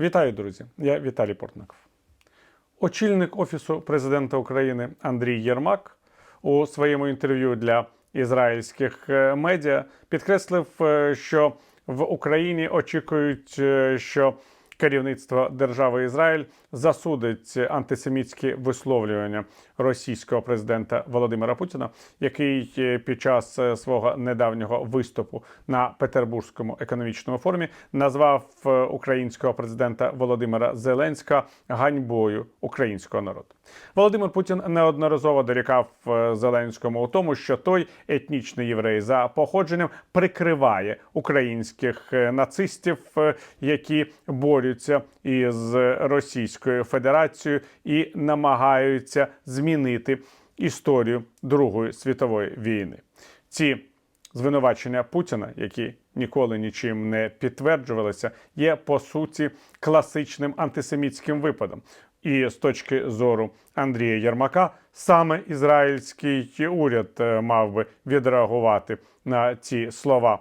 Вітаю, друзі! Я Віталій Портников. Очільник Офісу президента України Андрій Єрмак у своєму інтерв'ю для ізраїльських е, медіа підкреслив, е, що в Україні очікують, е, що керівництво держави Ізраїль засудить антисемітські висловлювання російського президента Володимира Путіна, який е, під час е, свого недавнього виступу на Петербурзькому економічному форумі назвав е, українського президента Володимира Зеленська ганьбою українського народу. Володимир Путін неодноразово дорікав е, Зеленському у тому, що той етнічний єврей за походженням прикриває українських е, нацистів, е, які борються із Російською Федерацією і намагаються змінити історію Другої світової війни. Ці звинувачення Путіна, які ніколи нічим не підтверджувалися, є по суті класичним антисемітським випадом. І з точки зору Андрія Єрмака, саме ізраїльський уряд е, мав би відреагувати на ці слова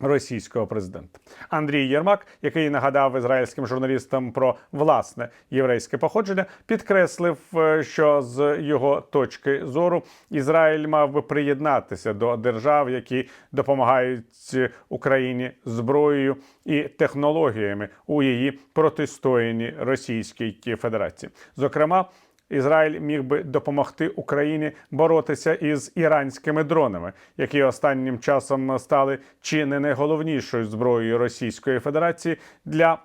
російського президента. Андрій Єрмак, який нагадав ізраїльським журналістам про власне єврейське походження, підкреслив, е, що з його точки зору Ізраїль мав би приєднатися до держав, які допомагають Україні зброєю і технологіями у її протистоянні Російській Федерації. Зокрема, Ізраїль міг би допомогти Україні боротися із іранськими дронами, які останнім часом стали чи не найголовнішою зброєю Російської Федерації для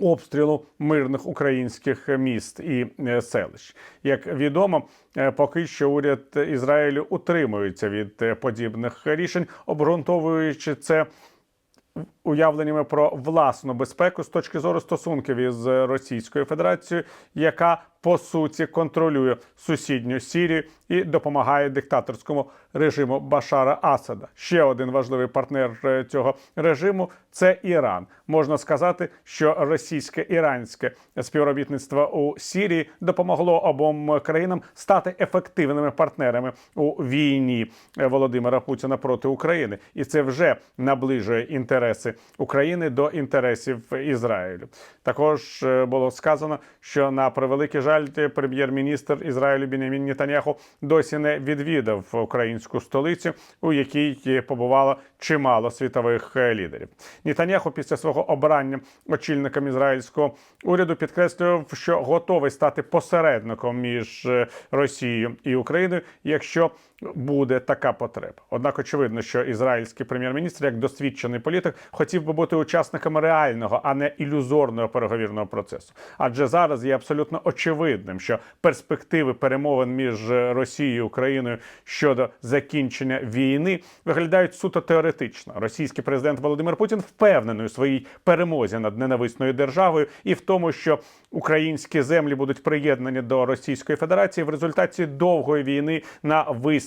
обстрілу мирних українських міст і е, селищ. Як відомо, е, поки що уряд Ізраїлю утримується від е, подібних рішень, обґрунтовуючи це уявленнями про власну безпеку з точки зору стосунків із Російською Федерацією, яка по суті контролює сусідню Сірію і допомагає диктаторському режиму Башара Асада. Ще один важливий партнер е, цього режиму це Іран. Можна сказати, що російське іранське співробітництво у Сірії допомогло обом країнам стати ефективними партнерами у війні Володимира Путіна проти України, і це вже наближує інтереси України до інтересів Ізраїлю. Також е, було сказано, що на превеликий жаль, прем'єр-міністр Ізраїлю Бінямін Нетаньяху досі не відвідав українську столицю, у якій побувало чимало світових е, лідерів. Нітаняху після свого обрання очільником ізраїльського уряду підкреслював, що готовий стати посередником між е, Росією і Україною, якщо буде така потреба. Однак очевидно, що ізраїльський прем'єр-міністр, як досвідчений політик, хотів би бути учасником реального, а не ілюзорного переговірного процесу. Адже зараз є абсолютно очевидним, що перспективи перемовин між Росією і Україною щодо закінчення війни виглядають суто теоретично. Російський президент Володимир Путін впевнений у своїй перемозі над ненависною державою і в тому, що українські землі будуть приєднані до Російської Федерації в результаті довгої війни на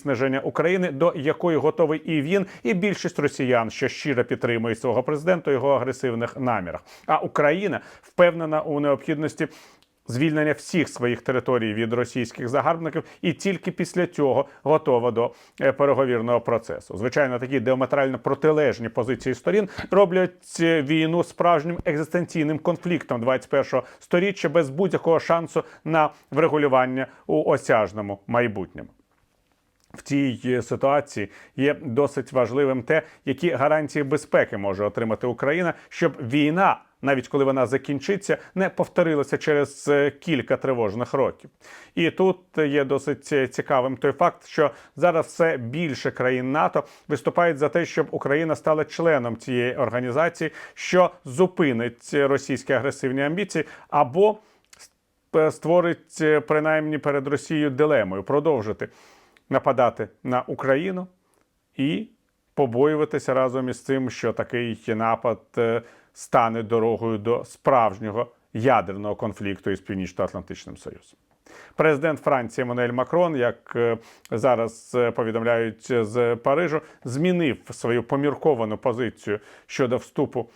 виснаження України, до якої готовий і він, і більшість росіян, що щиро підтримує свого президента його агресивних намірах. А Україна впевнена у необхідності. Звільнення всіх своїх територій від російських загарбників, і тільки після цього готова до е, переговірного процесу. Звичайно, такі діаметрально протилежні позиції сторін роблять е, війну справжнім екзистенційним конфліктом 21-го сторіччя без будь-якого шансу на врегулювання у осяжному майбутньому. В цій е, ситуації є досить важливим те, які гарантії безпеки може отримати Україна, щоб війна, навіть коли вона закінчиться, не повторилася через е, кілька тривожних років. І тут є досить е, цікавим той факт, що зараз все більше країн НАТО виступають за те, щоб Україна стала членом цієї організації, що зупинить російські агресивні амбіції або створить принаймні перед Росією дилемою продовжити нападати на Україну і побоюватися разом із цим, що такий напад е, стане дорогою до справжнього ядерного конфлікту із Північно-Атлантичним Союзом. Президент Франції Еммануель Макрон, як е, зараз е, повідомляють з Парижу, змінив свою помірковану позицію щодо вступу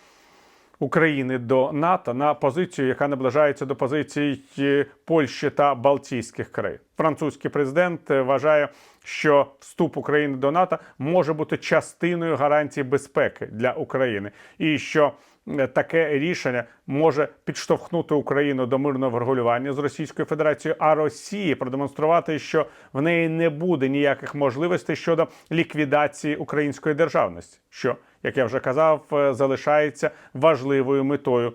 України до НАТО на позицію, яка наближається до позицій е, Польщі та Балтійських країн. Французький президент е, вважає, що вступ України до НАТО може бути частиною гарантії безпеки для України, і що е, таке рішення може підштовхнути Україну до мирного врегулювання з Російською Федерацією, а Росії продемонструвати, що в неї не буде ніяких можливостей щодо ліквідації української державності, що, як я вже казав, е, залишається важливою метою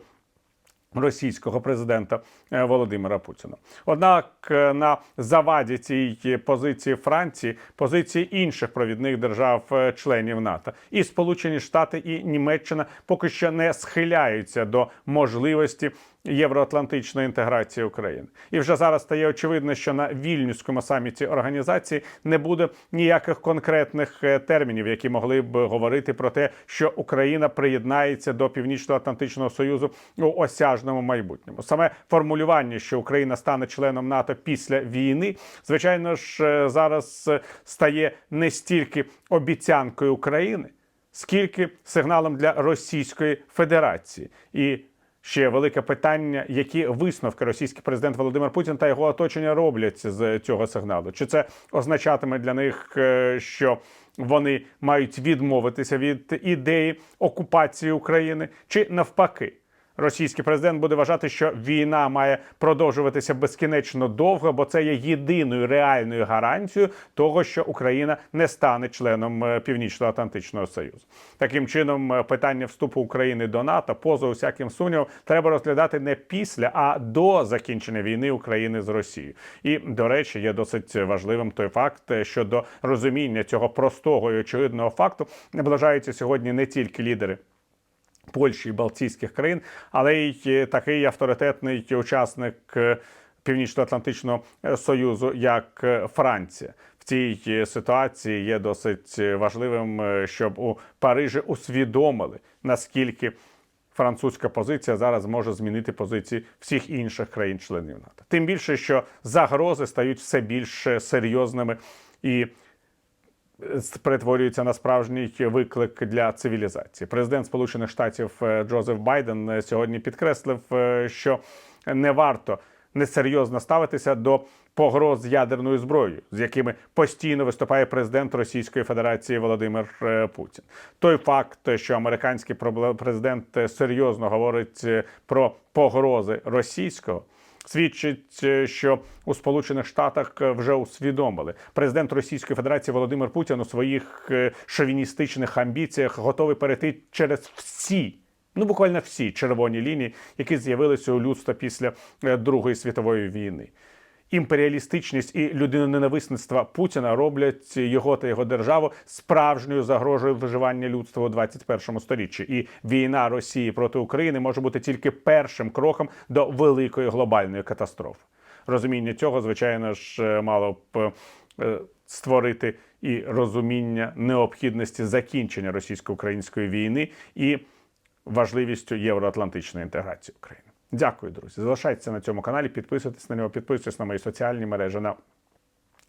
російського президента е, Володимира Путіна. Однак е, на заваді цієї позиції Франції, позиції інших провідних держав-членів НАТО, і Сполучені Штати і Німеччина поки що не схиляються до можливості євроатлантичної інтеграції України. І вже зараз стає очевидно, що на вільнюському саміті організації не буде ніяких конкретних е, термінів, які могли б говорити про те, що Україна приєднається до Північно-Атлантичного Союзу у осяжному майбутньому. Саме формулювання, що Україна стане членом НАТО після війни, звичайно ж, е, зараз е, стає не стільки обіцянкою України, скільки сигналом для Російської Федерації і. Ще велике питання, які висновки російський президент Володимир Путін та його оточення роблять з цього сигналу. Чи це означатиме для них, е, що вони мають відмовитися від ідеї окупації України, чи навпаки? Російський президент буде вважати, що війна має продовжуватися безкінечно довго, бо це є єдиною реальною гарантією того, що Україна не стане членом е, Північно-Атлантичного Союзу. Таким чином, е, питання вступу України до НАТО, поза усяким сумнівом, треба розглядати не після, а до закінчення війни України з Росією. І до речі, є досить важливим той факт, е, що до розуміння цього простого і очевидного факту наближаються сьогодні не тільки лідери. Польщі і Балтійських країн, але й е, такий авторитетний учасник е, Північно-Атлантичного е, Союзу, як Франція. В цій ситуації є досить важливим, щоб у Парижі усвідомили наскільки французька позиція зараз може змінити позиції всіх інших країн-членів НАТО. Тим більше, що загрози стають все більш серйозними і перетворюється на справжній виклик для цивілізації. Президент Сполучених Штатів е, Джозеф Байден е, сьогодні підкреслив, е, що не варто несерйозно ставитися до погроз ядерною зброєю, з якими постійно виступає президент Російської Федерації Володимир Путін. Той факт, що американський президент серйозно говорить про погрози російського свідчить, е, що у Сполучених Штатах е, вже усвідомили. Президент Російської Федерації Володимир Путін у своїх е, шовіністичних амбіціях готовий перейти через всі. Ну, буквально всі червоні лінії, які з'явилися у людства після Другої світової війни. Імперіалістичність і людиноненависництво Путіна роблять його та його державу справжньою загрожею виживання людства у 21 сторіччі. І війна Росії проти України може бути тільки першим кроком до великої глобальної катастрофи. Розуміння цього, звичайно ж, е, мало б е, створити і розуміння необхідності закінчення російсько-української війни і важливістю євроатлантичної інтеграції України. Дякую, друзі. Залишайтеся на цьому каналі, підписуйтесь на нього, підписуйтесь на мої соціальні мережі на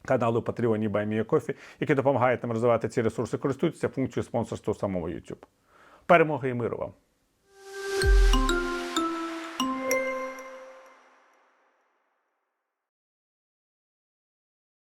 каналу Patreon і Кофі, які допомагають нам розвивати ці ресурси. Користуйтеся функцією спонсорства у самому YouTube. Перемоги і миру вам!